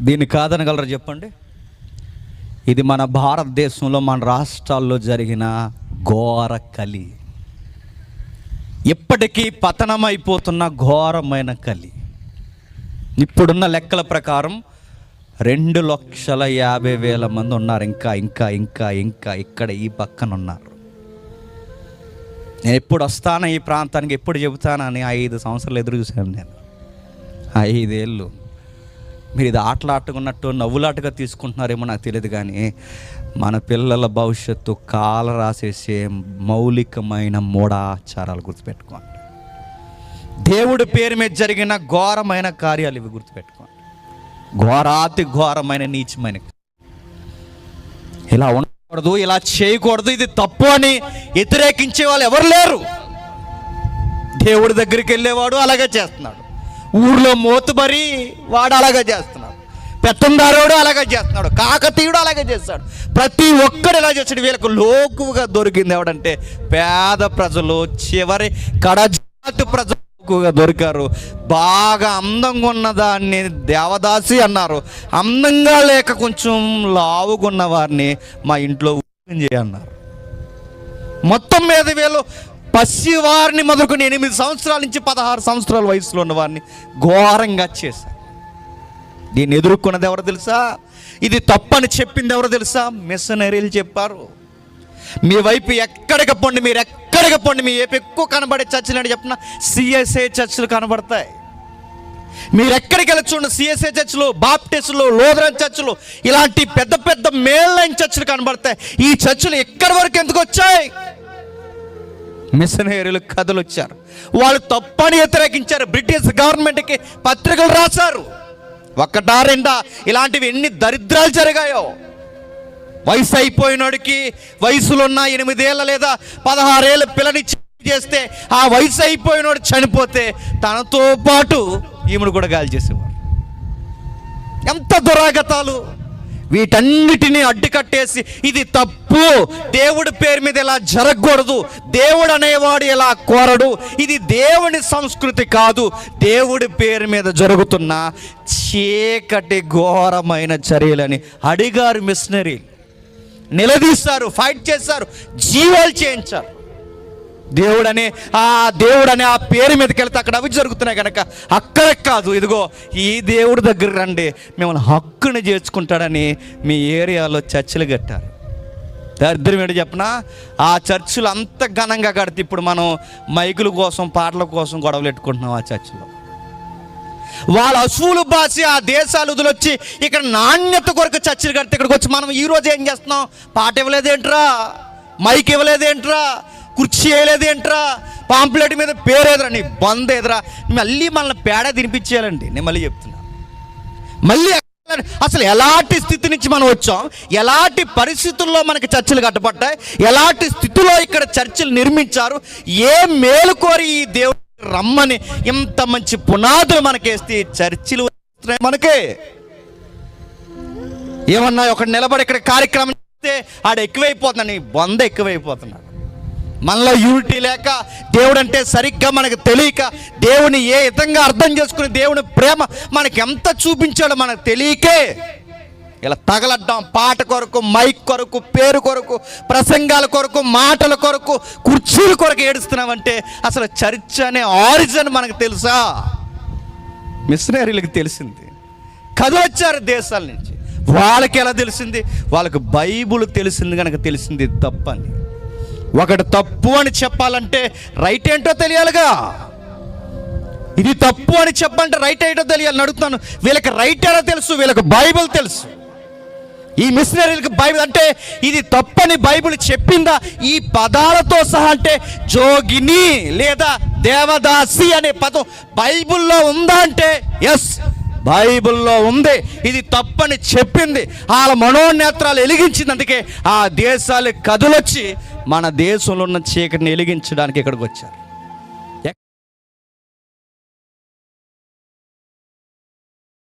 దీన్ని కాదనగలరా చెప్పండి? ఇది మన భారతదేశంలో మన రాష్ట్రాల్లో జరిగిన ఘోర కలి. ఇప్పటికీ పతనమైపోతున్న ఘోరమైన కలి. ఇప్పుడున్న లెక్కల ప్రకారం రెండు లక్షల యాభై వేల మంది ఉన్నారు. ఇంకా ఇంకా ఇంకా ఇంకా ఇక్కడ ఈ పక్కన ఉన్నారు నేను ఎప్పుడు వస్తాను ఈ ప్రాంతానికి? ఎప్పుడు చెబుతానని ఐదు సంవత్సరాలు ఎదురు చూశాను నేను. ఐదేళ్ళు. మీరు ఇది ఆటలాటకున్నట్టు నవ్వులాటగా తీసుకుంటున్నారేమో నాకు తెలియదు కానీ మన పిల్లల భవిష్యత్తు కాల రాసేసే మౌలికమైన మూఢాచారాలు గుర్తుపెట్టుకోండి. దేవుడి పేరు మీద జరిగిన ఘోరమైన కార్యాలు ఇవి గుర్తుపెట్టుకోండి. ఘోరాతి ఘోరమైన నీచమైన ఇలా ఉండకూడదు ఇలా చేయకూడదు ఇది తప్పు అని వ్యతిరేకించే వాళ్ళు ఎవరు లేరు. దేవుడి దగ్గరికి వెళ్ళేవాడు అలాగే చేస్తున్నాడు. ఊర్లో మోతుబరి వాడు అలాగే చేస్తున్నాడు. పెత్తందారోడు అలాగే చేస్తున్నాడు. కాకతీయుడు అలాగే చేస్తాడు. ప్రతి ఒక్కడు ఇలా చేస్తాడు? వీళ్ళకు లోకుగా దొరికింది ఎవడంటే పేద ప్రజలు చివరి కడజాతి ప్రజలు ఎక్కువగా దొరికారు. బాగా అందంగా ఉన్నదాన్ని దేవదాసి అన్నారు. అందంగా లేక కొంచెం లావుగున్న వారిని మా ఇంట్లో అన్నారు మొత్తం మీద వీళ్ళు పసి వారిని మొదలుకొని ఎనిమిది సంవత్సరాల నుంచి పదహారు సంవత్సరాల వయసులో ఉన్న వారిని ఘోరంగా చేశారు. దీన్ని ఎదుర్కొన్నది ఎవరు తెలుసా? ఇది తప్పని చెప్పింది ఎవరు తెలుసా? మిషనరీలు చెప్పారు. మీ వైపు ఎక్కడికి పొండి మీరు ఎక్కడికి పొండి మీ వైపు ఎక్కువ కనబడే చర్చలు అని చెప్పిన సిఎస్ఏ చర్చలు కనబడతాయి. మీరు ఎక్కడికి వెళ్ళి చూడండి సిఎస్ఏ చర్చలు బాప్టిస్టులు లోదరన్ చర్చలు ఇలాంటి పెద్ద పెద్ద మేల్లైన చర్చలు కనబడతాయి. ఈ చర్చలు ఎక్కడి వరకు ఎందుకు వచ్చాయి? మిషనరీలు కథలు వచ్చారు వాళ్ళు తప్పని వ్యతిరేకించారు. బ్రిటిష్ గవర్నమెంట్కి పత్రికలు రాశారు. ఒక్కటా రెండా? ఇలాంటివి ఎన్ని దరిద్రాలు జరిగాయో. వయసు అయిపోయినోడికి వయసులో ఉన్న ఎనిమిదేళ్ళ లేదా పదహారేళ్ళ పిల్లని చేస్తే ఆ వయసు అయిపోయినోడు చనిపోతే తనతో పాటు ఈమెను కూడా గాలి చేసేవారు ఎంత దురాగతాలు. వీటన్నిటినీ అడ్డుకట్టేసి ఇది తప్పు. దేవుడి పేరు మీద ఇలా జరగకూడదు. దేవుడు అనేవాడు ఇలా కోరడు. ఇది దేవుని సంస్కృతి కాదు. దేవుడి పేరు మీద జరుగుతున్న చీకటి ఘోరమైన చర్యలని అడిగారు మిషనరీ. నిలదీస్తారు ఫైట్ చేస్తారు జీవాలు చేయించారు. దేవుడనే ఆ దేవుడనే ఆ పేరు మీదకి వెళ్తే అక్కడ అవి జరుగుతున్నాయి కనుక అక్కడ కాదు ఇదిగో ఈ దేవుడి దగ్గర రండి. మిమ్మల్ని హక్కుని చేర్చుకుంటాడని మీ ఏరియాలో చర్చిలు కట్టారు. దరిద్రం ఏంటి చెప్పిన? ఆ చర్చిలు అంత ఘనంగా కడితే ఇప్పుడు మనం మైకుల కోసం పాటల కోసం గొడవలు పెట్టుకుంటున్నాం ఆ చర్చిలో. వాళ్ళ అసూలు బాసి ఆ దేశాలు వదిలొచ్చి ఇక్కడ నాణ్యత కొరకు చర్చలు కడితే ఇక్కడికి వచ్చి మనం ఈరోజు ఏం చేస్తున్నాం? పాట ఇవ్వలేదేంట్రా? మైక్ ఇవ్వలేదేంట్రా? కుర్చీ వేయలేదేంట్రా పాంప్లెట్ మీద పేరేదిరా నీ బంద్ ఎదురా. మళ్ళీ మనల్ని పేడ తినిపించేయాలండి. నేను మళ్ళీ చెప్తున్నా. మళ్ళీ అసలు ఎలాంటి స్థితి నుంచి మనం వచ్చాం? ఎలాంటి పరిస్థితుల్లో మనకి చర్చలు కట్టబడ్డాయి? ఎలాంటి స్థితిలో ఇక్కడ చర్చలు నిర్మించారు? ఏ మేలు కోరి ఈ దేవుడు రమ్మని ఇంత మంచి పునాదులు మనకేస్తే చర్చిలు మనకే. ఏమన్నా ఒక నిలబడి ఇక్కడ కార్యక్రమం చేస్తే ఆడ ఎక్కువైపోతున్నాడు. నీ ఎక్కువైపోతున్నాడు. మనలో యూనిటీ లేక దేవుడు అంటే సరిగ్గా మనకు తెలియక దేవుని ఏ విధంగా అర్థం చేసుకుని దేవుని ప్రేమ మనకి ఎంత చూపించాడో మనకు తెలియకే. ఇలా తగలడ్డాం పాట కొరకు మైక్ కొరకు పేరు కొరకు ప్రసంగాల కొరకు మాటల కొరకు కుర్చీల కొరకు ఏడుస్తున్నామంటే అసలు చర్చ్ అనే ఆరిజిన్ మనకు తెలుసా? మిషనరీలకు తెలిసింది. కదొచ్చారు దేశాల నుంచి. వాళ్ళకి ఎలా తెలిసింది? వాళ్ళకి బైబుల్ తెలిసింది కనుక తెలిసింది తప్పని. ఒకటి తప్పు అని చెప్పాలంటే రైట్ ఏంటో తెలియాలిగా? ఇది తప్పు అని చెప్పంటే రైట్ ఏంటో తెలియాలని అడుగుతాను వీళ్ళకి రైట్ ఏదో తెలుసు? వీళ్ళకి బైబిల్ తెలుసు. ఈ మిషనరీలకు బైబిల్ అంటే ఇది తప్పని బైబిల్ చెప్పిందా? ఈ పదాలతో సహా అంటే జోగిని లేదా దేవదాసి అనే పదం బైబిల్లో ఉందా అంటే? ఎస్ బైబిల్లో ఉంది. ఇది తప్పని చెప్పింది. వాళ్ళ మనోనేత్రాలు వెలిగించింది అందుకే ఆ దేశాలు కదులొచ్చి మన దేశంలో ఉన్న చీకటిని వెలిగించడానికి ఇక్కడికి వచ్చారు.